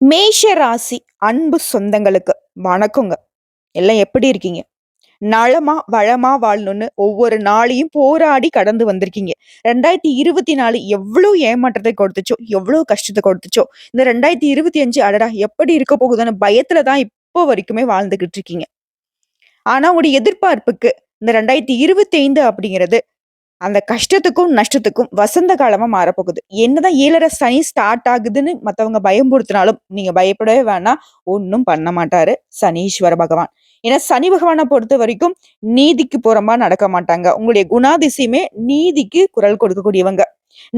மேஷ ராசி அன்பு சொந்தங்களுக்கு வணக்கங்க. எல்லாம் எப்படி இருக்கீங்க? நலமா, வளமா வாழணும்னு ஒவ்வொரு நாளையும் போராடி கடந்து வந்திருக்கீங்க. ரெண்டாயிரத்தி இருபத்தி நாலு எவ்வளோ ஏமாற்றத்தை கொடுத்துச்சோ, எவ்வளோ கஷ்டத்தை கொடுத்துச்சோ, இந்த 2025 அடடா! எப்படி இருக்க போகுதுன்னு பயத்துல தான் இப்போ வரைக்குமே வாழ்ந்துகிட்டு இருக்கீங்க. ஆனா உங்களுடைய எதிர்பார்ப்புக்கு இந்த 2025 அப்படிங்கிறது அந்த கஷ்டத்துக்கும், நஷ்டத்துக்கும் வசந்த காலமா மாறப்போகுது. என்னதான் ஏழரை சனி ஸ்டார்ட் ஆகுதுன்னு மத்தவங்க பயம்படுத்தினாலும் நீங்க பயப்படவே வேணாம். ஒன்றும் பண்ண மாட்டாரு சனீஸ்வர பகவான். ஏன்னா சனி பகவானை பொறுத்த வரைக்கும் நீதிக்கு புறமா நடக்க மாட்டாங்க. உங்களுடைய குணாதிசயமே நீதிக்கு குரல் கொடுக்கக்கூடியவங்க.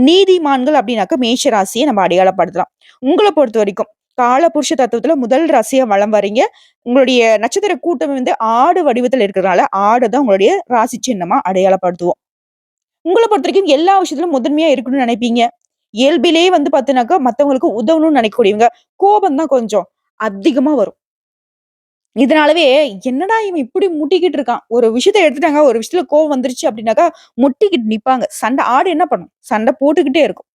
நீதிமான்கள் அப்படின்னாக்க மேஷ ராசியை நம்ம அடையாளப்படுத்தலாம். உங்களை பொறுத்த வரைக்கும் காலபுருஷ தத்துவத்துல முதல் ராசியா வலம் வரீங்க. உங்களுடைய நட்சத்திர கூட்டம் வந்து ஆடு வடிவத்தில் இருக்கிறதுனால, ஆடு தான் உங்களுடைய ராசி சின்னமா அடையாளப்படுத்துவோம். உங்களை பொறுத்த வரைக்கும் எல்லா விஷயத்திலும் முதன்மையா இருக்கணும்னு நினைப்பீங்க. இயல்பிலேயே வந்து பார்த்தீங்கன்னாக்கா, மற்றவங்களுக்கு உதவணும்னு நினைக்கக்கூடியவங்க. கோபம் தான் கொஞ்சம் அதிகமா வரும். இதனாலவே என்னடா இவன் இப்படி முட்டிக்கிட்டு இருக்கான். ஒரு விஷயத்த எடுத்துட்டாங்க, ஒரு விஷயத்துல கோவம் வந்துருச்சு அப்படின்னாக்கா, முட்டிக்கிட்டு நிப்பாங்க. சண்டை ஆடு என்ன பண்ணும்? சண்டை போட்டுக்கிட்டே இருக்கும்.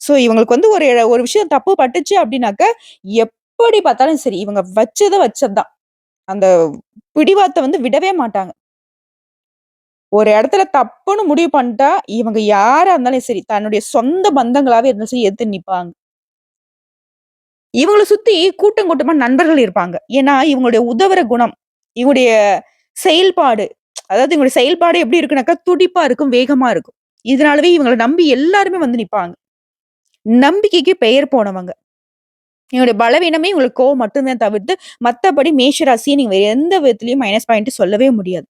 ஸோ இவங்களுக்கு வந்து ஒரு ஒரு விஷயம் தப்பு பட்டுச்சு அப்படின்னாக்க, எப்படி பார்த்தாலும் சரி, இவங்க வச்சதை வச்சது தான். அந்த பிடிவாத்த வந்து விடவே மாட்டாங்க. ஒரு இடத்துல தப்புன்னு முடிவு பண்ணிட்டா, இவங்க யாரா இருந்தாலும் சரி, தன்னுடைய சொந்த பந்தங்களாவே இருந்தாலும் சரி எதிர்த்து நிற்பாங்க இவங்களை சுத்தி கூட்டம் கூட்டமா நண்பர்கள் இருப்பாங்க. ஏன்னா, இவங்களுடைய உதவுற குணம், இவங்களுடைய செயல்பாடு, அதாவது இவங்களுடைய செயல்பாடு எப்படி இருக்குனாக்கா, துடிப்பா இருக்கும், வேகமா இருக்கும். இதனாலவே இவங்களை நம்பி எல்லாருமே வந்து நிப்பாங்க. நம்பிக்கைக்கு பெயர் போனவங்க. இவங்களுடைய பலவீனமே இவங்களுக்கு கோவம் மட்டும்தான் தவிர்த்து, மற்றபடி மேஷ ராசிய நீங்க எந்த விதத்திலயும் மைனஸ் பாயிண்ட் சொல்லவே முடியாது.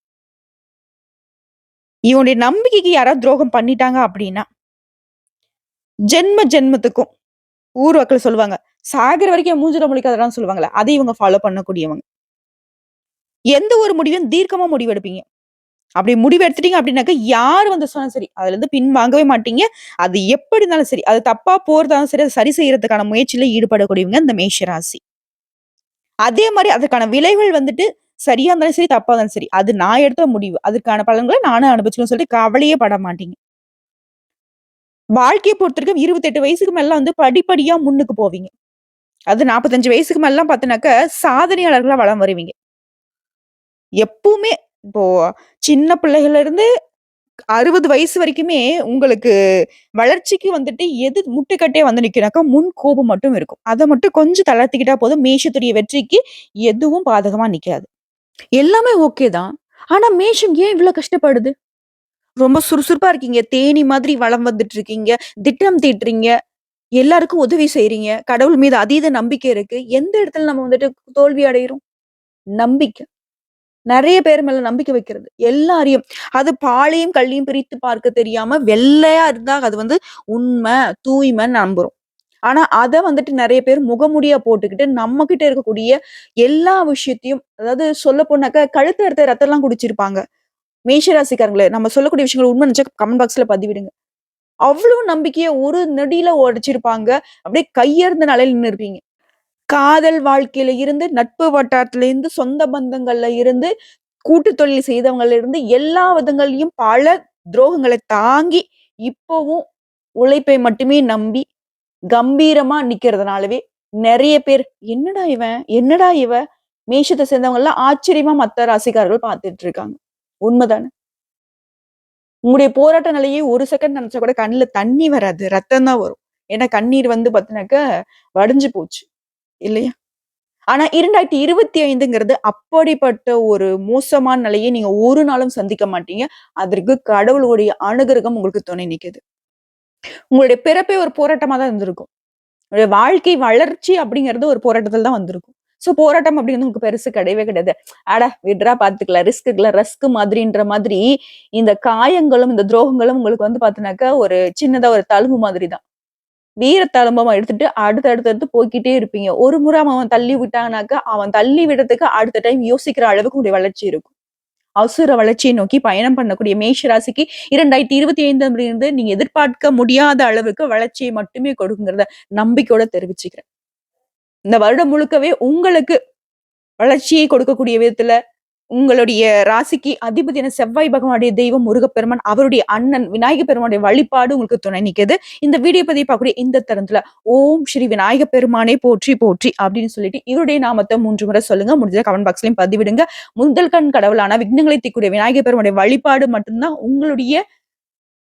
இவனுடைய நம்பிக்கைக்கு யாராவது துரோகம் பண்ணிட்டாங்க அப்படின்னா, ஜென்ம ஜென்மத்துக்கும் ஊர் மக்கள் சொல்லுவாங்க. சாகுற வரைக்கும் மூஞ்சிட மூஞ்சில சொல்லுவாங்களே சொல்லுவாங்கல்ல. அதை இவங்க ஃபாலோ பண்ணக்கூடியவங்க. எந்த ஒரு முடிவும் தீர்க்கமா முடிவெடுப்பீங்க. அப்படி முடிவு எடுத்துட்டீங்க அப்படின்னாக்க, யார் வந்து சொன்னாலும் சரி, அதுலருந்து பின் வாங்கவே மாட்டீங்க. அது எப்படி இருந்தாலும் சரி, அது தப்பா போறதாலும் சரி, அதை சரி செய்யறதுக்கான முயற்சியில ஈடுபடக்கூடியவங்க இந்த மேஷராசி அதே மாதிரி அதற்கான விளைவுகள் வந்துட்டு சரியா இருந்தாலும் சரி, தப்பா இருந்தாலும் சரி, அது நான் எடுத்த முடிவு. அதுக்கான பலன்களை நானும் அனுபவிச்சுக்கணும்னு சொல்லிட்டு கவலையே பட மாட்டீங்க. வாழ்க்கையை பொறுத்திருக்கும் இருபத்தெட்டு வயசுக்கு மேலாம் வந்து படிப்படியா முன்னுக்கு போவீங்க. அது 45 வயசுக்கு மேலாம் பார்த்தீங்கன்னாக்க, சாதனையாளர்களா வளம் வருவீங்க. எப்பவுமே இப்போ சின்ன பிள்ளைகள்ல இருந்து 60 வயசு வரைக்குமே உங்களுக்கு வளர்ச்சிக்கு வந்துட்டு எது முட்டுக்கட்டே வந்து நிக்கும்னாக்கா, முன் கோபம் மட்டும் இருக்கும். அதை மட்டும் கொஞ்சம் தளர்த்திக்கிட்டா போதும். மேஷத்துடைய வெற்றிக்கு எதுவும் பாதகமா நிக்காது. எல்லாமே ஓகே தான். ஆனா மேஷம் ஏன் இவ்ளோ கஷ்டப்படுது? ரொம்ப சுறுசுறுப்பா இருக்கீங்க. தேனீ மாதிரி வலம் வந்துட்டு இருக்கீங்க. திட்டம் தீட்டுறீங்க. எல்லாருக்கும் உதவி செய்றீங்க. கடவுள் மீது அதீத நம்பிக்கை இருக்கு. எந்த இடத்துல நம்ம வந்துட்டு தோல்வி அடையிறோம்? நம்பிக்கை. நெறைய பேர் மேல நம்பிக்கை வைக்கிறது. எல்லாரையும். அது பாலையும், கல்லையும் பிரித்து பார்க்க தெரியாம வெள்ளையா இருந்தா அது வந்து உண்மை, தூய்மைன்னு நம்புறோம். ஆனா அதை வந்துட்டு நிறைய பேர் முகமுடியா போட்டுக்கிட்டு, நம்ம கிட்ட இருக்கக்கூடிய எல்லா விஷயத்தையும் அதாவது சொல்ல போனாக்கா கழுத்து அறுத்த ரத்தம்லாம் குடிச்சிருப்பாங்க. மேஷ ராசிக்காரங்களே, நம்ம சொல்லக்கூடிய விஷயங்கள் உண்மை நினைச்சா கமெண்ட் பாக்ஸ்ல பதிவிடுங்க. அவ்வளவு நம்பிக்கையை ஒரு நொடியில உடைச்சிருப்பாங்க. அப்படியே கையறுந்த நிலையில நின்று இருப்பீங்க. காதல் வாழ்க்கையில இருந்து, நட்பு வட்டாரத்துல இருந்து, சொந்த பந்தங்கள்ல இருந்து, கூட்டு தொழில் செய்தவங்கள்ல இருந்து, எல்லா விதங்கள்லயும் பல துரோகங்களை தாங்கி, இப்பவும் உழைப்பை மட்டுமே நம்பி, கம்பீரமா நிக்கிறதுனாலவே நிறைய பேர், "என்னடா இவன்? என்னடா இவ?" மேஷத்த சேர்ந்தவங்கலாம் ஆச்சரியமா மத்த ராசிக்காரர்கள் பார்த்துட்டு இருக்காங்க. உண்மைதானே உங்களுடைய போராட்ட நிலையை ஒரு செகண்ட் நினைச்சா கூட கண்ணுல தண்ணி வராது. ரத்தம் தான் வரும். ஏன்னா கண்ணீர் வந்து பார்த்தீங்கன்னாக்க வடிஞ்சு போச்சு. இல்லையா? ஆனா 2025ங்கிறது அப்படிப்பட்ட ஒரு மோசமான நிலையை நீங்க ஒரு நாளும் சந்திக்க மாட்டீங்க. அதற்கு கடவுளுடைய அனுகிரகம் உங்களுக்கு துணை நிற்குது உங்களுடைய பிறப்பே ஒரு போராட்டமா தான் இருந்திருக்கும். உங்களுடைய வாழ்க்கை வளர்ச்சி அப்படிங்கிறது ஒரு போராட்டத்தில் தான் வந்திருக்கும். ஸோ போராட்டம் அப்படிங்கிறது உங்களுக்கு பெருசு கிடையவே கிடையாது. அட விட்ரா பார்த்துக்கலாம். ரிஸ்க் இருக்குல்ல ரஸ்க் மாதிரின்ற மாதிரி இந்த காயங்களும், இந்த துரோகங்களும் உங்களுக்கு வந்து பார்த்தீங்கன்னாக்கா, ஒரு சின்னதா ஒரு தழும்பு மாதிரி தான். வீர தழும்பமா எடுத்துட்டு அடுத்து அடுத்தடுத்து அடுத்து போய்க்கிட்டே இருப்பீங்க. ஒரு முறை அவன் தள்ளி விட்டானாக்கா, அவன் தள்ளி விடுறதுக்கு அடுத்த டைம் யோசிக்கிற அளவுக்கு உங்களுடைய வளர்ச்சி இருக்கும். அசுர வளர்ச்சியை நோக்கி பயணம் பண்ணக்கூடிய மேஷ ராசிக்கு 2025 இருந்து நீங்க எதிர்பார்க்க முடியாத அளவுக்கு வளர்ச்சியை மட்டுமே கொடுக்குங்கிறத நம்பிக்கையோட தெரிவிச்சுக்கிறேன். இந்த வருடம் முழுக்கவே உங்களுக்கு வளர்ச்சியை கொடுக்கக்கூடிய விதத்துல, உங்களுடைய ராசிக்கு அதிபதியான செவ்வாய் பகவானுடைய தெய்வம் முருகப்பெருமான் அவருடைய அண்ணன் விநாயக பெருமானுடைய வழிபாடு உங்களுக்கு துணை நிக்குது. இந்த வீடியோ பதிவு பார்க்கக்கூடிய இந்த தருணத்துல ஓம் ஸ்ரீ விநாயக பெருமானே போற்றி போற்றி அப்படின்னு சொல்லிட்டு இவருடைய நாமத்தை மூன்று முறை சொல்லுங்க. முடிஞ்ச கமெண்ட் பாக்ஸ்லயும் பதிவிடுங்க. முதல் கண் கடவுளான விக்னங்களை தீக்கூடிய விநாயக பெருமானுடைய வழிபாடு மட்டும்தான் உங்களுடைய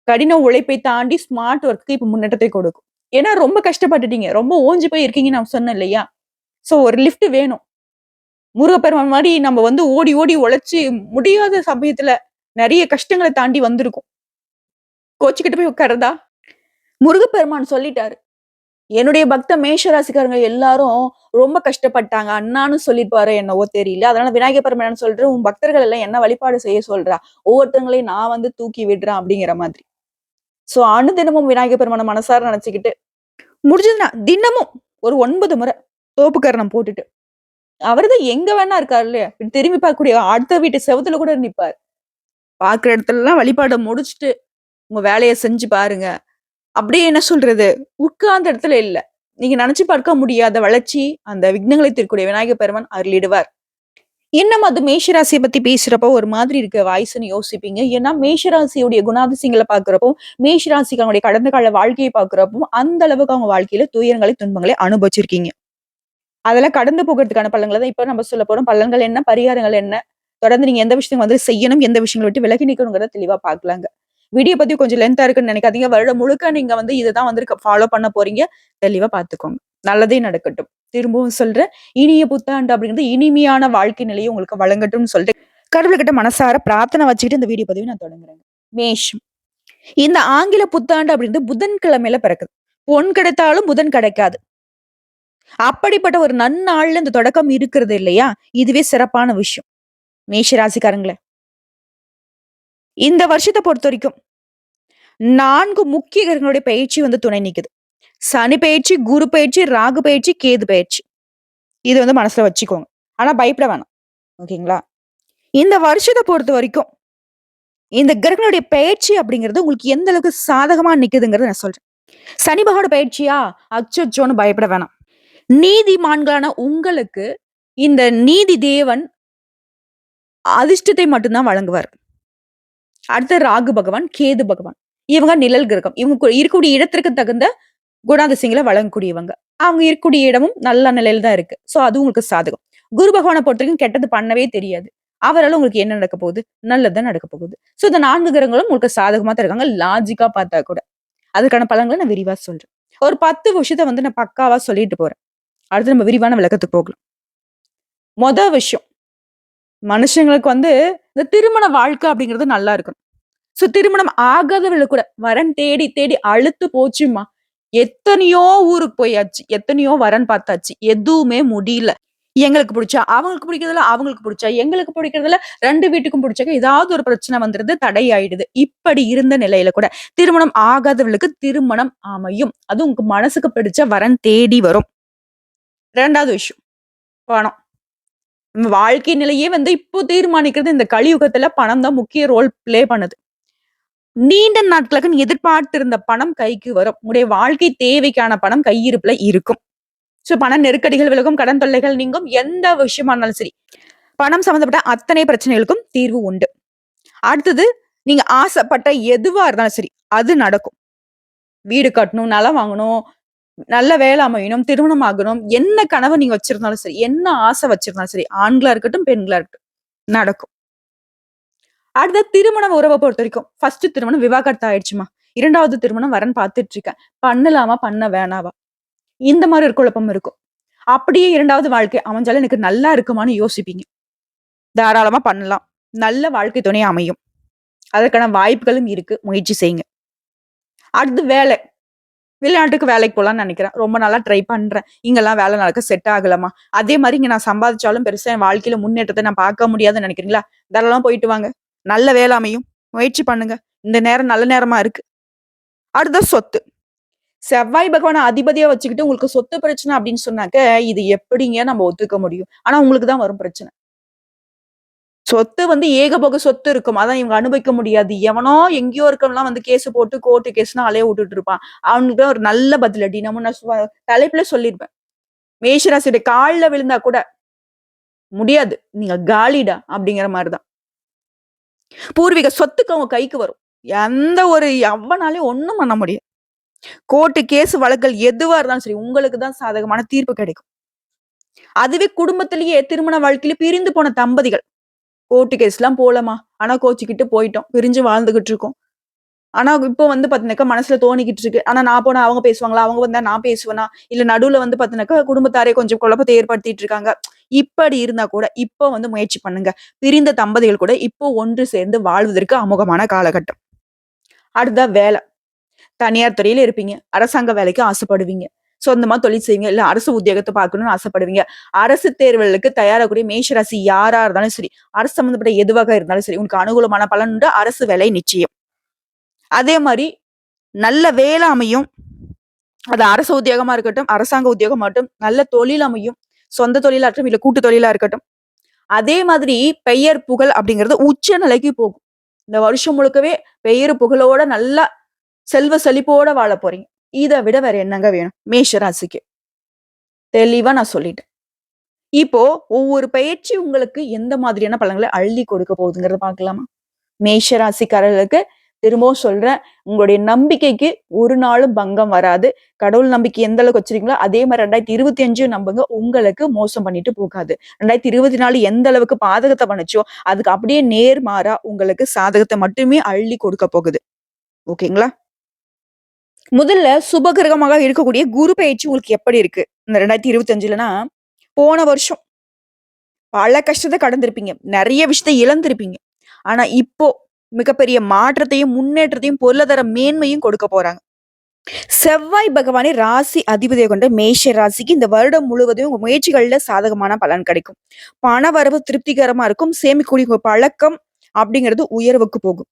கடின உழைப்பை தாண்டி ஸ்மார்ட் ஒர்க்கு இப்ப முன்னேற்றத்தை கொடுக்கும். ஏன்னா ரொம்ப கஷ்டப்பட்டுட்டீங்க. ரொம்ப ஓஞ்சி போய் இருக்கீங்கன்னு நான் சொன்னேன் இல்லையா? சோ ஒரு லிஃப்ட் வேணும். முருகப்பெருமான் மாதிரி நம்ம வந்து ஓடி ஓடி உழைச்சி முடியாத சமயத்துல நிறைய கஷ்டங்களை தாண்டி வந்திருக்கும். கோச்சிக்கிட்டு போய் உட்காருதா முருகப்பெருமான் சொல்லிட்டாரு. என்னுடைய பக்த மேஷராசிக்காரங்க எல்லாரும் ரொம்ப கஷ்டப்பட்டாங்க. அண்ணான்னு சொல்லிருப்பாரு என்னவோ தெரியல. அதனால விநாயகர் பெருமான் சொல்றேன் உன் பக்தர்கள் எல்லாம் என்ன வழிபாடு செய்ய சொல்றா? ஒவ்வொருத்தங்களையும் நான் வந்து தூக்கி விடுறேன் அப்படிங்கிற மாதிரி. சோ அனுதினமும் விநாயகர் பெருமான மனசார நினைச்சுக்கிட்டு முடிஞ்சதுன்னா தினமும் ஒரு ஒன்பது முறை தோப்புக்கரணம் போட்டுட்டு அவர்தான் எங்க வேணா இருக்காரு இல்லையா? இப்படி திரும்பி பார்க்கக்கூடிய அடுத்த வீட்டு செவத்துல கூட நிப்பார். பாக்குற இடத்துல எல்லாம் வழிபாடை முடிச்சுட்டு உங்க வேலையை செஞ்சு பாருங்க. அப்படியே என்ன சொல்றது? உட்கார்ந்த இடத்துல இல்ல. நீங்க நினைச்சு பார்க்க முடியாத வளர்ச்சி அந்த விக்னங்களை தீர்க்கூடிய விநாயகர் பெருமான் அருளிடுவார். இன்னும் அது மேஷராசியை பத்தி பேசுறப்போ ஒரு மாதிரி இருக்க வாய்ஸ்ன்னு யோசிப்பீங்க. ஏன்னா மேஷராசியுடைய குணாதிசயங்களை பாக்குறப்போ மேஷராசிக்கு அவங்களுடைய கடந்த கால வாழ்க்கையை பாக்குறப்போ அந்த அளவுக்கு அவங்க வாழ்க்கையில துயரங்களை துன்பங்களை அனுபவிச்சிருக்கீங்க. அதெல்லாம் கடந்து போகிறதுக்கான பலன்களை தான் இப்போ நம்ம சொல்ல போறோம். பலன்கள் என்ன? பரிகாரங்கள் என்ன? தொடர்ந்து நீங்க எந்த விஷயம் வந்து செய்யணும்? எந்த விஷயங்களை விட்டு விலகி நிக்கணுங்கிறத தெளிவா பாக்கலாங்க வீடியோ பத்தி கொஞ்சம் லென்த்தா இருக்குன்னு நினைக்காதீங்க. வருடம் முழுக்க நீங்க வந்து இதுதான் வந்து ஃபாலோ பண்ண போறீங்க. தெளிவா பாத்துக்கோங்க நல்லதே நடக்கட்டும். திரும்பவும் சொல்றேன். இனிய புத்தாண்டு அப்படிங்கிறது இனிமையான வாழ்க்கை நிலையை உங்களுக்கு வழங்கட்டும்னு சொல்லிட்டு கடவுள்கிட்ட மனசார பிரார்த்தனை வச்சுக்கிட்டு இந்த வீடியோ பதிவு நான் தொடங்குறேன் மேஷம். இந்த ஆங்கில புத்தாண்டு அப்படின்றது புதன்கிழமையில பிறக்குது. பொன் கிடைத்தாலும் புதன் கிடைக்காது. அப்படிப்பட்ட ஒரு நன்னாள்ல இந்த தொடக்கம் இருக்கிறது இல்லையா? இதுவே சிறப்பான விஷயம். மேஷராசிக்காரங்களே. இந்த வருஷத்தை பொறுத்த வரைக்கும் நான்கு முக்கிய கிரகங்களுடைய பயிற்சி வந்து துணை நிக்குது. சனி பயிற்சி குரு பயிற்சி ராகு பயிற்சி கேது பயிற்சி. இது வந்து மனசுல வச்சுக்கோங்க. ஆனா பயப்பட வேணாம். ஓகேங்களா? இந்த வருஷத்தை பொறுத்த வரைக்கும் இந்த கிரகங்களுடைய பயிற்சி அப்படிங்கிறது உங்களுக்கு எந்த அளவுக்கு சாதகமா நிக்குதுங்கிறத நான் சொல்றேன். சனி பகவான பயிற்சியா? அச்சோன்னு பயப்பட வேணாம். நீதிமான்களான உங்களுக்கு இந்த நீதி தேவன் அதிர்ஷ்டத்தை மட்டும்தான் வழங்குவார். அடுத்த ராகு பகவான் கேது பகவான். இவங்க நிழல் கிரகம். இவங்க இருக்கக்கூடிய இடத்திற்கு தகுந்த குணாதிசயங்களை வழங்கக்கூடியவங்க. அவங்க இருக்கக்கூடிய இடமும் நல்ல நிலையில தான் இருக்கு. ஸோ அது உங்களுக்கு சாதகம். குரு பகவானை பொறுத்த வரைக்கும் கெட்டது பண்ணவே தெரியாது. அவரால் உங்களுக்கு என்ன நடக்க போகுது? நல்லதுதான் நடக்க போகுது. ஸோ இந்த நான்கு கிரகங்களும் உங்களுக்கு சாதகமா தான் இருக்காங்க. லாஜிக்கா பார்த்தா கூட. அதுக்கான பலன்களை நான் விரிவா சொல்றேன். ஒரு பத்து விஷயத்த வந்து நான் பக்காவா சொல்லிட்டு போறேன். அடுத்து நம்ம விரிவான விளக்கத்துக்கு போகலாம். மொதல் விஷயம் மனுஷங்களுக்கு வந்து இந்த திருமண வாழ்க்கை அப்படிங்கிறது நல்லா இருக்கணும். சோ திருமணம் ஆகாதவர்களுக்கு கூட வரன் தேடி தேடி அழுத்து போச்சுமா எத்தனையோ ஊருக்கு போயாச்சு எத்தனையோ வரன் பார்த்தாச்சு. எதுவுமே முடியல. எங்களுக்கு பிடிச்சா அவங்களுக்கு பிடிக்கிறதுல அவங்களுக்கு பிடிச்சா எங்களுக்கு பிடிக்கிறதுல ரெண்டு வீட்டுக்கும் பிடிச்சாக்க ஏதாவது ஒரு பிரச்சனை வந்துருது தடையாயிடுது. இப்படி இருந்த நிலையில கூட திருமணம் ஆகாதவர்களுக்கு திருமணம் அமையும். அது உங்க மனசுக்கு பிடிச்ச வரன் தேடி வரும். ரெண்டாவது விஷயம் பணம். வாழ்க்கை நிலையே வந்து இப்போ தீர்மானிக்கிறது இந்த கலியுகத்துல பணம் தான் முக்கிய ரோல் பிளே பண்ணுது. நீண்ட நாட்களுக்கு நீ எதிர்பார்த்திருந்த பணம் கைக்கு வரும். உடைய வாழ்க்கை தேவைக்கான பணம் கையிருப்புல இருக்கும். சோ பண நெருக்கடிகள் விலகும் கடன் தொல்லைகள் நீங்கும் எந்த விஷயமா இருந்தாலும் சரி. பணம் சம்மந்தப்பட்ட அத்தனை பிரச்சனைகளுக்கும் தீர்வு உண்டு. அடுத்தது நீங்க ஆசைப்பட்ட எதுவா இருந்தாலும் சரி அது நடக்கும். வீடு கட்டணும் நிலம் வாங்கணும் நல்ல வேலை அமையணும் திருமணம் ஆகணும் என்ன கனவு நீங்க வச்சிருந்தாலும் சரி என்ன ஆசை வச்சிருந்தாலும் சரி ஆண்களா இருக்கட்டும் பெண்களா இருக்கட்டும் நடக்கும். அடுத்த திருமணம் உறவை பொறுத்த வரைக்கும் ஃபர்ஸ்ட் திருமணம் விவாகரத்து ஆயிடுச்சுமா? இரண்டாவது திருமணம் வரன் பார்த்துட்டு இருக்கேன் பண்ணலாமா பண்ண வேணாவா? இந்த மாதிரி ஒரு குழப்பம் இருக்கும். அப்படியே இரண்டாவது வாழ்க்கை அமைஞ்சாலும் எனக்கு நல்லா இருக்குமான்னு யோசிப்பீங்க. தாராளமா பண்ணலாம். நல்ல வாழ்க்கை துணை அமையும். அதற்கான வாய்ப்புகளும் இருக்கு. முயற்சி செய்யுங்க. அடுத்து வேலை. வெளிநாட்டுக்கு வேலைக்கு போகலான்னு நினைக்கிறேன். ரொம்ப நாளாக ட்ரை பண்ணுறேன் இங்கெல்லாம் வேலை நடக்க செட் ஆகலாமா அதே மாதிரி இங்கே நான் சம்பாதிச்சாலும் பெருசாக என் வாழ்க்கையில முன்னேற்றத்தை நான் பார்க்க முடியாதுன்னு நினைக்கிறீங்களா? தாராளமா போயிட்டு வாங்க. நல்ல வேளாமையும் முயற்சி பண்ணுங்க. இந்த நேரம் நல்ல நேரமா இருக்கு. அடுத்த சொத்து. செவ்வாய் பகவான அதிபதியா வச்சுக்கிட்டு உங்களுக்கு சொத்து பிரச்சனை அப்படின்னு சொன்னாக்க இது எப்படிங்க நம்ம ஒத்துக்க முடியும்? ஆனா உங்களுக்கு தான் வரும் பிரச்சனை. சொத்து வந்து ஏகபோக சொத்து இருக்கும். அதான் இவங்க அனுபவிக்க முடியாது. எவனோ எங்கேயோ இருக்கவெல்லாம் வந்து கேஸ் போட்டு கோர்ட்டு கேஸ்னா அலைய விட்டுட்டு இருப்பான். அவனுக்கு ஒரு நல்ல பதிலடி நம்ம நான் தலைப்புல சொல்லியிருப்பேன் மேஷராசியுடைய காலில் விழுந்தா கூட முடியாது. நீங்க காலிடா அப்படிங்கிற மாதிரிதான். பூர்வீக சொத்துக்கு அவங்க கைக்கு வரும். எந்த ஒரு எவனாலையும் ஒண்ணும் பண்ண முடியாது. கோர்ட்டு கேஸ் வழக்கல் எதுவா இருந்தாலும் சரி உங்களுக்கு தான் சாதகமான தீர்ப்பு கிடைக்கும். அதுவே குடும்பத்திலேயே திருமண வாழ்க்கையில பிரிந்து போன தம்பதிகள். கோர்ட்டு கேஸ்லாம் போலமா ஆனா கோச்சிக்கிட்டு போயிட்டோம். பிரிஞ்சு வாழ்ந்துகிட்டு இருக்கோம். ஆனா இப்போ வந்து பாத்தீங்கன்னாக்கா மனசுல தோணிக்கிட்டு இருக்கு. ஆனா நான் போனா அவங்க பேசுவாங்களா? அவங்க வந்தா நான் பேசுவேனா? இல்ல நடுவுல வந்து பாத்தீங்கன்னாக்கா குடும்பத்தாரே கொஞ்சம் குழப்பத்தை ஏற்படுத்திட்டு இருக்காங்க. இப்படி இருந்தா கூட இப்போ வந்து முயற்சி பண்ணுங்க. பிரிந்த தம்பதிகள் கூட இப்போ ஒன்று சேர்ந்து வாழ்வதற்கு அமுகமான காலகட்டம். அடுத்த வேலை. தனியார் துறையில இருப்பீங்க. அரசாங்க வேலைக்கு ஆசைப்படுவீங்க. சொந்தமா தொழில் செய்வீங்க இல்ல அரசு உத்தியோகத்தை பார்க்கணும்னு ஆசைப்படுவீங்க. அரசு தேர்வுகளுக்கு தயாராகக்கூடிய மேஷராசி யாரா இருந்தாலும் சரி அரசு சம்பந்தப்பட்ட எதுவாக இருந்தாலும் சரி உனக்கு அனுகூலமான பலன் உண்டு? அரசு வேலை நிச்சயம். அதே மாதிரி நல்ல வேலை அமையும். அது அரசு உத்தியோகமா இருக்கட்டும் அரசாங்க உத்தியோகம் மட்டும் நல்ல தொழில் அமையும். சொந்த தொழிலா இருக்கட்டும் இல்ல கூட்டு தொழிலா இருக்கட்டும். அதே மாதிரி பெயர் புகழ் அப்படிங்கிறது உச்ச நிலைக்கு போகும். இந்த வருஷம் முழுக்கவே பெயர் புகழோட நல்லா செல்வ செழிப்போட வாழ போறீங்க. இதை விட வேற என்னங்க வேணும்? மேஷ ராசிக்கு தெளிவா நான் சொல்லிட்டேன். இப்போ ஒவ்வொரு பயிற்சி உங்களுக்கு எந்த மாதிரியான பலன்களை அள்ளி கொடுக்க போகுதுங்கிறத பார்க்கலாமா? மேஷ ராசிக்காரர்களுக்கு திரும்பவும் சொல்றேன் உங்களுடைய நம்பிக்கைக்கு ஒரு நாளும் பங்கம் வராது. கடவுள் நம்பிக்கை எந்த அளவுக்கு வச்சிருக்கீங்களோ அதே மாதிரி ரெண்டாயிரத்தி இருபத்தி அஞ்சு நம்புங்க உங்களுக்கு மோசம் பண்ணிட்டு போகாது. ரெண்டாயிரத்தி இருபத்தி நாலு எந்த அளவுக்கு பாதகத்தை பண்ணுச்சோ அதுக்கு அப்படியே நேர்மாறா உங்களுக்கு சாதகத்தை மட்டுமே அள்ளி கொடுக்க போகுது. ஓகேங்களா? முதல்ல சுபகிரகமாக இருக்கக்கூடிய குரு பயிற்சி உங்களுக்கு எப்படி இருக்கு? இந்த ரெண்டாயிரத்தி இருபத்தஞ்சுலனா போன வருஷம் பல கஷ்டத்தை கடந்திருப்பீங்க. நிறைய விஷயத்தை இழந்திருப்பீங்க. ஆனா இப்போ மிகப்பெரிய மாற்றத்தையும் முன்னேற்றத்தையும் பொருளாதார மேன்மையும் கொடுக்க போறாங்க. செவ்வாய் பகவானே ராசி அதிபதியை கொண்ட மேஷ ராசிக்கு இந்த வருடம் முழுவதும் உங்க முயற்சிகள்ல சாதகமான பலன் கிடைக்கும். பண வரவு திருப்திகரமா இருக்கும். சேமிக்கூடிய பழக்கம் அப்படிங்கிறது உயர்வுக்கு போகும்.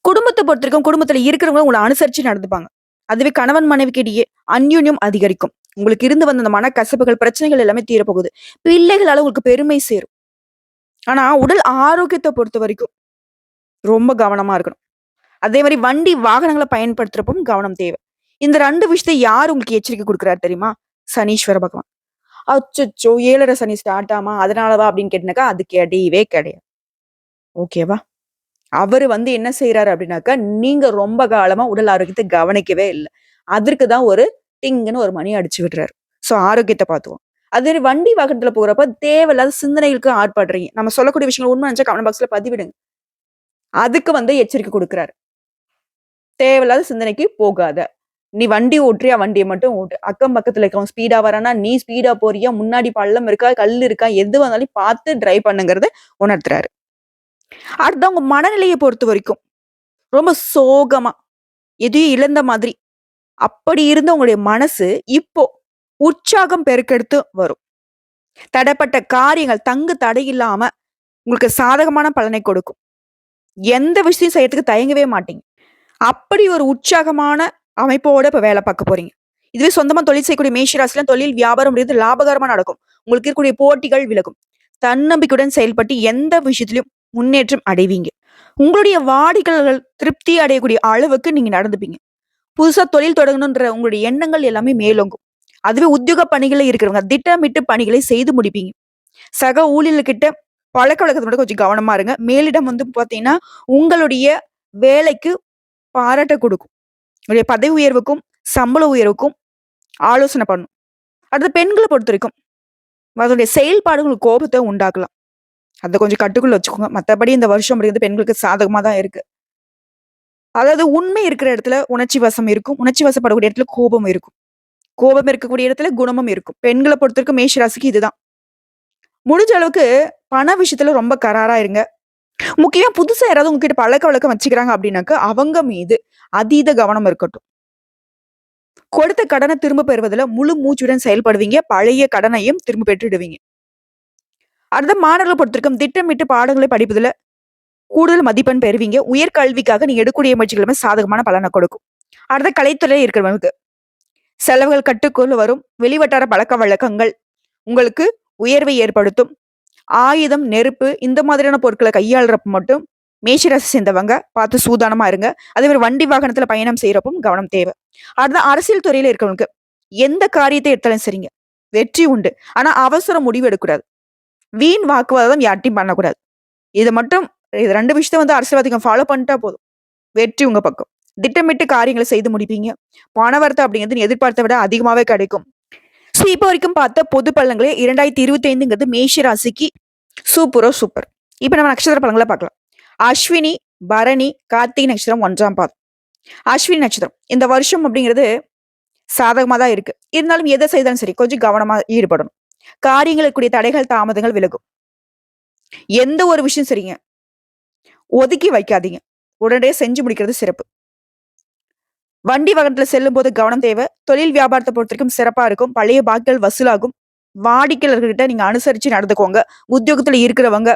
குடும்பத்தை பொறுத்திருக்கும் குடும்பத்துல இருக்கிறவங்க உங்களை அனுசரிச்சு நடந்துப்பாங்க. அதுவே கணவன் மனைவிக்கு இடையே அந்யுன்யம் அதிகரிக்கும். உங்களுக்கு இருந்து வந்த அந்த மனக்கசப்புகள் பிரச்சனைகள் எல்லாமே தீரப்போகுது. பிள்ளைகளால உங்களுக்கு பெருமை சேரும். ஆனா உடல் ஆரோக்கியத்தை பொறுத்த வரைக்கும் ரொம்ப கவனமா இருக்கணும். அதே மாதிரி வண்டி வாகனங்களை பயன்படுத்துறப்பும் கவனம் தேவை. இந்த ரெண்டு விஷயத்தை யார் உங்களுக்கு எச்சரிக்கை கொடுக்குறாரு தெரியுமா? சனீஸ்வர பகவான். அச்சோ ஏழரை சனி ஸ்டார்ட் ஆமா அதனாலவா அப்படின்னு கேட்டினாக்கா அது கிடையவே கிடையாது. ஓகேவா? அவர் வந்து என்ன செய்யறாரு அப்படின்னாக்கா நீங்க ரொம்ப காலமா உடல் ஆரோக்கியத்தை கவனிக்கவே இல்லை. அதற்கு தான் ஒரு டிங்குன்னு ஒரு மணி அடிச்சு விடுறாரு. ஸோ ஆரோக்கியத்தை பார்த்துவோம். அதே வண்டி வாகனத்துல போகிறப்ப தேவையில்லாத சிந்தனைகளுக்கு ஆட்படுறீங்க. நம்ம சொல்லக்கூடிய விஷயங்கள் உண்மை நினைச்சா கமெண்ட் பாக்ஸ்ல பதிவிடுங்க. அதுக்கு வந்து எச்சரிக்கை கொடுக்குறாரு. தேவையில்லாத சிந்தனைக்கு போகாத. நீ வண்டி ஓட்டுறியா? வண்டியை மட்டும் ஓட்டு. அக்கம் பக்கத்துல இருக்கவன் ஸ்பீடா வரானா நீ ஸ்பீடா போறியா? முன்னாடி பள்ளம் இருக்கா? கல் இருக்கா? எது வந்தாலும் பார்த்து டிரைவ் பண்ணுங்கிறத உணர்த்துறாரு. அடுத்து உங்க மனநிலையை பொறுத்த வரைக்கும் ரொம்ப சோகமா எதையும் இழந்த மாதிரி. அப்படி இருந்த உங்களுடைய மனசு இப்போ உற்சாகம் பெருக்கெடுத்து வரும். தடைப்பட்ட காரியங்கள் தங்கு தடை இல்லாம உங்களுக்கு சாதகமான பலனை கொடுக்கும். எந்த விஷயம் செய்யறதுக்கு தயங்கவே மாட்டீங்க. அப்படி ஒரு உற்சாகமான அமைப்போட இப்ப வேலை பார்க்க போறீங்க. இதுவே சொந்தமா தொழில் செய்யக்கூடிய மேஷராசிலாம் தொழில் வியாபாரம் லாபகரமா நடக்கும். உங்களுக்கு இருக்கக்கூடிய போட்டிகள் விலகும். தன்னம்பிக்கையுடன் செயல்பட்டு எந்த விஷயத்திலும் முன்னேற்றம் அடைவீங்க. உங்களுடைய வாடிக்கையாளர்கள் திருப்தி அடையக்கூடிய அளவுக்கு நீங்க நடந்துப்பீங்க. புதுசா தொழில் தொடங்கணுன்ற உங்களுடைய எண்ணங்கள் எல்லாமே மேலோங்கும். அதுவே உத்தியோக பணிகளை இருக்கிறவங்க திட்டமிட்டு பணிகளை செய்து முடிப்பீங்க. சக ஊழியர்கிட்ட பழக்க வழக்கத்தை மட்டும் கொஞ்சம் கவனமா இருங்க. மேலிடம் வந்து பாத்தீங்கன்னா உங்களுடைய வேலைக்கு பாராட்ட கொடுக்கும். உங்களுடைய பதவி உயர்வுக்கும் சம்பள உயர்வுக்கும் ஆலோசனை பண்ணும். அடுத்து பெண்களை பொறுத்த வரைக்கும் அதனுடைய செயல்பாடுகள் கோபத்தை உண்டாக்கலாம். அதை கொஞ்சம் கட்டுக்குள்ள வச்சுக்கோங்க. மற்றபடி இந்த வருஷம் அப்படிங்கிறது பெண்களுக்கு சாதகமாக தான் இருக்கு. அதாவது உண்மை இருக்கிற இடத்துல உணர்ச்சி வசம் இருக்கும். உணர்ச்சி வசப்படக்கூடிய இடத்துல கோபம் இருக்கும். கோபம் இருக்கக்கூடிய இடத்துல குணமும் இருக்கும். பெண்களை பொறுத்தவரைக்கும் மேஷராசிக்கு இதுதான். முடிஞ்ச அளவுக்கு பண விஷயத்துல ரொம்ப கராரா இருங்க. முக்கியமா புதுசா யாராவது உங்ககிட்ட பழக்க வழக்கம் வச்சுக்கிறாங்க அப்படின்னாக்க அவங்க மீது அதீத கவனம் இருக்கட்டும். கொடுத்த கடனை திரும்ப பெறுவதில் முழு மூச்சுடன் செயல்படுவீங்க. பழைய கடனையும் திரும்ப பெற்றுடுவீங்க. அடுத்த மாணவர்களை பொறுத்திருக்கும் திட்டமிட்டு பாடங்களை படிப்பதில் கூடுதல் மதிப்பெண் பெறுவீங்க. உயர்கல்விக்காக நீங்க எடுக்கக்கூடிய முயற்சிகளுமே சாதகமான பலனை கொடுக்கும். அடுத்த கலைத்துறையில் இருக்கிறவங்களுக்கு செலவுகள் கட்டுக்குள் வரும். வெளிவட்டார பழக்க வழக்கங்கள் உங்களுக்கு உயர்வை ஏற்படுத்தும். ஆயுதம் நெருப்பு இந்த மாதிரியான பொருட்களை கையாளுறப்ப மட்டும் மேஷராசி சேர்ந்தவங்க பார்த்து சூதானமா இருங்க. அதே மாதிரி வண்டி வாகனத்துல பயணம் செய்யறப்பும் கவனம் தேவை. அடுத்த அரசியல் துறையில இருக்கிறவங்களுக்கு எந்த காரியத்தை எடுத்தாலும் சரிங்க. வெற்றி உண்டு. ஆனா அவசர முடிவு எடுக்கூடாது வீண் வாக்குவாதம் யார்ட்டையும் பண்ணக்கூடாது. இது மட்டும் இது ரெண்டு விஷயத்த வந்து அரசியல்வாதிகள் ஃபாலோ பண்ணிட்டா போதும். வெற்றி உங்க பக்கம். திட்டமிட்டு காரியங்களை செய்து முடிப்பீங்க. பணவரத்தை அப்படிங்கிறது எதிர்பார்த்த விட அதிகமாவே கிடைக்கும். ஸோ இப்போ வரைக்கும் பார்த்த பொது பலன்களே 2025ங்கிறது மேஷ ராசிக்கு சூப்பரோ சூப்பர். இப்போ நம்ம நட்சத்திர பலன்கள பார்க்கலாம். அஸ்வினி, பரணி, கார்த்திகை நட்சத்திரம் ஒன்றாம் பாதம். அஸ்வினி நட்சத்திரம். இந்த வருஷம் அப்படிங்கிறது சாதகமாக தான் இருக்கு. இருந்தாலும் எதை செய்தாலும் சரி கொஞ்சம் கவனமாக ஈடுபடணும். காரியங்களுக்குரிய தடைகள், தாமதங்கள் விலகும். எந்த ஒரு விஷயம் சரிங்க. ஒதுக்கி வைக்காதீங்க. உடனே செஞ்சு முடிக்கிறது சிறப்பு. வண்டி வாகனத்துல செல்லும்போது கவனம் தேவை. தொழில் வியாபாரத்தை பொறுத்தவரைக்கும் சிறப்பா இருக்கும். பழைய பாக்கிகள் வசூலாகும். வாடிக்கையாளர்கிட்ட நீங்க அனுசரிச்சு நடந்துக்கோங்க. உத்தியோகத்துல இருக்கிறவங்க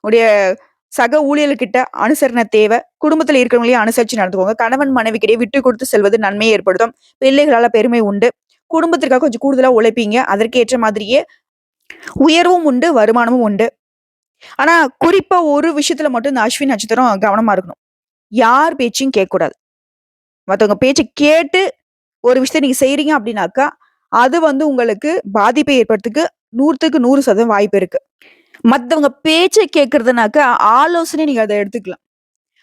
உடைய சக ஊழியர்கிட்ட அனுசரணை தேவை. குடும்பத்துல இருக்கிறவங்களையும் அனுசரிச்சு நடந்துக்கோங்க. கணவன் மனைவிக்கிடையே விட்டு கொடுத்து செல்வது நன்மையை ஏற்படுத்தும். பிள்ளைகளால பெருமை உண்டு. குடும்பத்திற்காக கொஞ்சம் கூடுதலா உழைப்பீங்க. அதற்கேற்ற மாதிரியே உயர்வும் உண்டு, வருமானமும் உண்டு. ஆனா குறிப்பா ஒரு விஷயத்துல மட்டும் இந்த அஸ்வின் நட்சத்திரம் கவனமா இருக்கணும். யார் பேச்சையும் கேட்கக்கூடாது. மற்றவங்க பேச்சை கேட்டு ஒரு விஷயத்த நீங்க செய்றீங்க அப்படின்னாக்கா, அது வந்து உங்களுக்கு பாதிப்பை ஏற்படுறதுக்கு 100க்கு 100% வாய்ப்பு இருக்கு. மற்றவங்க பேச்சை கேட்குறதுனாக்கா ஆலோசனை நீங்க அதை எடுத்துக்கலாம்.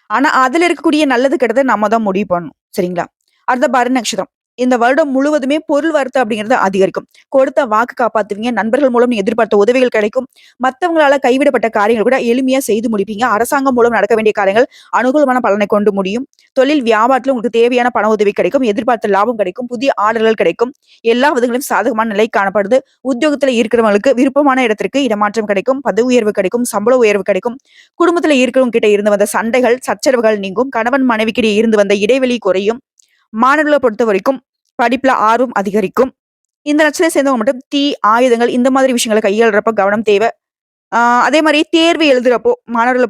ஆனா அதுல இருக்கக்கூடிய நல்லது கெட்டதை நம்ம தான் முடிவு பண்ணணும். சரிங்களா? அடுத்த பரண நட்சத்திரம். இந்த வருடம் முழுவதுமே பொருள் வரத்து அப்படிங்கிறது அதிகரிக்கும். கொடுத்த வாக்கு காப்பாத்துவீங்க. நண்பர்கள் மூலம் எதிர்பார்த்த உதவிகள் கிடைக்கும். மத்தவங்களால கைவிடப்பட்ட காரியங்கள் கூட எளிமையா செய்து முடிப்பீங்க. அரசாங்கம் மூலம் நடக்க வேண்டிய காரியங்கள் அனுகூலமான பலனை கொண்டு முடியும். தொழில் வியாபாரத்துல உங்களுக்கு தேவையான பண உதவி கிடைக்கும். எதிர்பார்த்த லாபம் கிடைக்கும். புதிய ஆர்டர்கள் கிடைக்கும். எல்லா விதங்களிலும் சாதகமான நிலை காணப்படுது. உத்தியோகத்துல இருக்கிறவங்களுக்கு விருப்பமான இடத்திற்கு இடமாற்றம் கிடைக்கும். பதவி உயர்வு கிடைக்கும். சம்பள உயர்வு கிடைக்கும். குடும்பத்துல இருக்கிறவங்க கிட்ட இருந்து வந்த சண்டைகள், சச்சரவுகள் நீங்கும். கணவன் மனைவிக்கிடையே இருந்து வந்த இடைவெளி குறையும். மாணவர்களை பொறுத்த வரைக்கும் படிப்புல ஆர்வம் அதிகரிக்கும். இந்த நட்சத்திரம் சேர்ந்தவங்க மட்டும் தீ, ஆயுதங்கள் இந்த மாதிரி விஷயங்களை கையாளுறப்ப கவனம் தேவை. அதே மாதிரி தேர்வு எழுதுறப்போ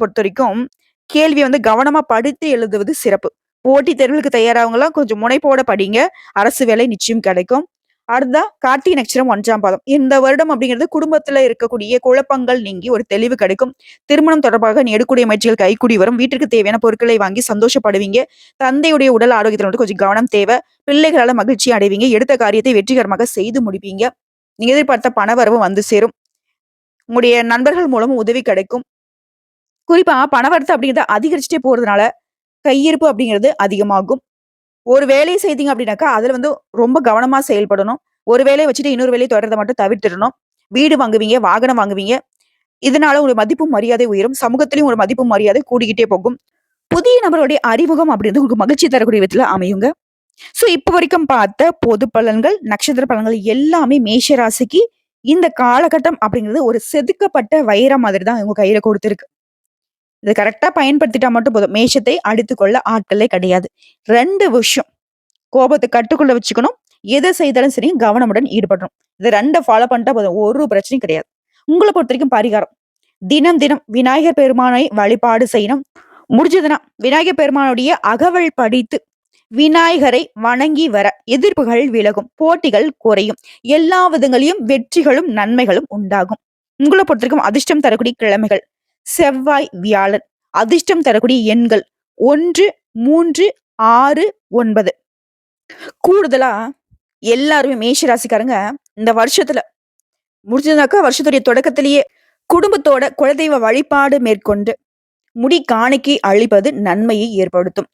பொறுத்த வரைக்கும் கேள்வியை வந்து கவனமா படித்து எழுதுவது சிறப்பு. போட்டித் தேர்வுகளுக்கு தயாராகவங்களாம் கொஞ்சம் முனைப்போட படிங்க. அரசு வேலை நிச்சயம் கிடைக்கும். அடுத்ததா கார்த்திகை நட்சத்திரம் ஒன்றாம் பாதம். இந்த வருடம் அப்படிங்கிறது குடும்பத்துல இருக்கக்கூடிய குழப்பங்கள் நீங்கி ஒரு தெளிவு கிடைக்கும். திருமணம் தொடர்பாக நீ எடுக்கக்கூடிய முயற்சிகள் கைகூடி வரும். வீட்டிற்கு தேவையான பொருட்களை வாங்கி சந்தோஷப்படுவீங்க. தந்தையுடைய உடல் ஆரோக்கியத்தில் வந்து கொஞ்சம் கவனம் தேவை. பிள்ளைகளால மகிழ்ச்சி அடைவீங்க. எடுத்த காரியத்தை வெற்றிகரமாக செய்து முடிப்பீங்க. நீங்க எதிர்பார்த்த பணவரவு வந்து சேரும். உங்களுடைய நண்பர்கள் மூலமும் உதவி கிடைக்கும். குறிப்பா பணவரத்து அப்படிங்கிறத அதிகரிச்சுட்டே போறதுனால, கையிருப்பு அப்படிங்கிறது அதிகமாகும். ஒரு வேலையை செய்தீங்க அப்படின்னாக்கா, அதுல வந்து ரொம்ப கவனமா செயல்படணும். ஒரு வேலையை வச்சுட்டு இன்னொரு வேலையை தொடர்றத மட்டும் தவிர்த்திடணும். வீடு வாங்குவீங்க, வாகனம் வாங்குவீங்க. இதனால ஒரு மதிப்பு மரியாதை உயரும். சமூகத்திலயும் ஒரு மதிப்பு மரியாதை கூடிக்கிட்டே போகும். புதிய நபருடைய அறிமுகம் அப்படின்றது உங்களுக்கு மகிழ்ச்சி தரக்கூடிய விதத்துல அமையுங்க. ஸோ இப்ப வரைக்கும் பார்த்த பொது பலன்கள், நட்சத்திர பலன்கள் எல்லாமே மேஷ ராசிக்கு இந்த காலகட்டம் அப்படிங்கிறது ஒரு செதுக்கப்பட்ட வைர மாதிரி தான் உங்க கையில கொடுத்துருக்கு இதை கரெக்டாக பயன்படுத்திட்டா மட்டும் போதும். மேஷத்தை அடித்துக்கொள்ள ஆட்களே கிடையாது. ரெண்டு விஷயம். கோபத்தை கட்டுக்குள்ள வச்சுக்கணும். எதை செய்தாலும் சரி கவனமுடன் ஈடுபடணும். இதை ரெண்டை ஃபாலோ பண்ணிட்டா போதும். ஒரு பிரச்சனையும் கிடையாது. உங்களை பொறுத்த வரைக்கும் பரிகாரம். தினம் தினம் விநாயகர் பெருமானை வழிபாடு செய்யணும். முடிஞ்சதுன்னா விநாயகர் பெருமானுடைய அகவல் படித்து விநாயகரை வணங்கி வர எதிர்ப்புகள் விலகும். போட்டிகள் குறையும். எல்லா விதங்களையும் வெற்றிகளும், நன்மைகளும் உண்டாகும். உங்களை பொறுத்த வரைக்கும் அதிர்ஷ்டம் தரக்கூடிய கிழமைகள். செவ்வாய், வியாழன். அதிர்ஷ்டம் தரக்கூடிய எண்கள் 1, 3, 6, 9. கூடுதலா எல்லாருமே மேஷராசிக்காரங்க இந்த வருஷத்துல முடிஞ்சதுனாக்கா வருஷத்துடைய தொடக்கத்திலேயே குடும்பத்தோட குலதெய்வ வழிபாடு மேற்கொண்டு முடி காணிக்கை அழிப்பது நன்மையை ஏற்படுத்தும்.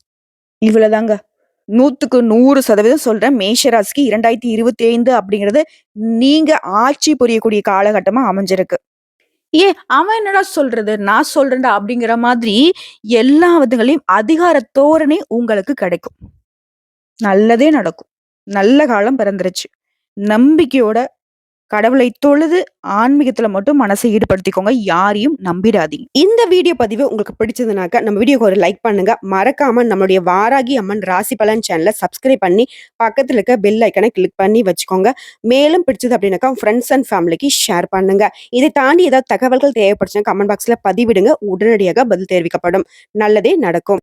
இவ்வளவுதாங்க. 100க்கு 100% சொல்றேன். மேஷ ராசிக்கு 2025 அப்படிங்கிறது நீங்க ஆட்சி புரியக்கூடிய காலகட்டமா அமைஞ்சிருக்கு. ஏ அவன் என்னடா சொல்றது? நான் சொல்றேன்டா அப்படிங்கிற மாதிரி எல்லா விதங்களையும் அதிகார தோரணை உங்களுக்கு கிடைக்கும். நல்லதே நடக்கும். நல்ல காலம் பிறந்துருச்சு. நம்பிக்கையோட கடவுளை தொழுது ஆன்மீகத்துல மட்டும் மனசை ஈடுபடுத்திக்கோங்க. யாரையும் நம்பிடாதீங்க. இந்த வீடியோ பதிவு உங்களுக்கு பிடிச்சதுனாக்க நம்ம வீடியோக்கு ஒரு லைக் பண்ணுங்க. மறக்காம நம்மளுடைய வாராகி அம்மன் ராசி பலன் சேனலை சப்ஸ்கிரைப் பண்ணி பக்கத்துல இருக்க பெல் ஐக்கனை கிளிக் பண்ணி வச்சுக்கோங்க. மேலும் பிடிச்சது அப்படின்னாக்கா ஃப்ரெண்ட்ஸ் அண்ட் ஃபேமிலிக்கு ஷேர் பண்ணுங்க. இதை தாண்டி ஏதாவது தகவல்கள் தேவைப்படுச்சுன்னா கமெண்ட் பாக்ஸ்ல பதிவிடுங்க. உடனடியாக பதில் தெரிவிக்கப்படும். நல்லதே நடக்கும்.